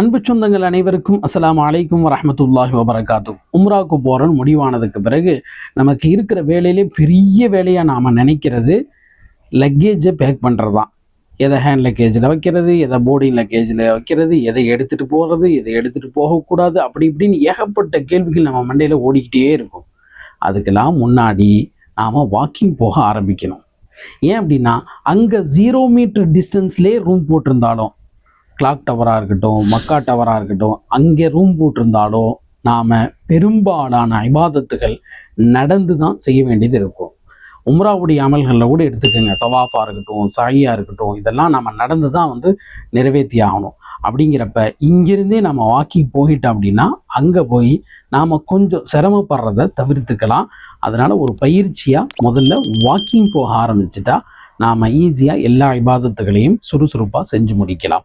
அன்பு சொந்தங்கள் அனைவருக்கும் அஸ்லாம் அலைக்கும் வரமத்துல்லாஹி வபரகாத்து உம்ராவுக்கு போகிறோன்னு முடிவானதுக்கு பிறகு நமக்கு இருக்கிற வேலையிலே பெரிய வேலையாக நாம் நினைக்கிறது லக்கேஜை பேக் பண்ணுறது தான் எதை ஹேண்ட் லக்கேஜில் வைக்கிறது எதை போர்டிங் லக்கேஜில் வைக்கிறது எதை எடுத்துகிட்டு போகிறது எதை எடுத்துகிட்டு போகக்கூடாது அப்படி இப்படின்னு ஏகப்பட்ட கேள்விகள் நம்ம மண்டையில் ஓடிக்கிட்டே இருக்கும். அதுக்கெல்லாம் முன்னாடி நாம் வாக்கிங் போக ஆரம்பிக்கணும். ஏன் அப்படின்னா அங்கே ஜீரோ மீட்டர் டிஸ்டன்ஸ்லேயே ரூம் போட்டிருந்தாலும் கிளாக் டவராக இருக்கட்டும் மக்கா டவராக இருக்கட்டும் அங்கே ரூம் போட்டிருந்தாலும் நாம் பெரும்பாலான ஐபாதத்துகள் நடந்து தான் செய்ய வேண்டியது இருக்கும். உம்ராவுடைய அமல்களில் கூட எடுத்துக்கோங்க. தவாஃபாக இருக்கட்டும் சாயியாக இருக்கட்டும் இதெல்லாம் நம்ம நடந்து தான் வந்து நிறைவேற்றி ஆகணும். அப்படிங்கிறப்ப இங்கிருந்தே நம்ம வாக்கிங் போயிட்டோம் அப்படின்னா அங்கே போய் நாம் கொஞ்சம் சிரமப்படுறத தவிர்த்துக்கலாம். அதனால் ஒரு பயிற்சியாக முதல்ல வாக்கிங் போக ஆரம்பிச்சிட்டா நாம் ஈஸியாக எல்லா விவாதத்துகளையும் சுறுசுறுப்பாக செஞ்சு முடிக்கலாம்.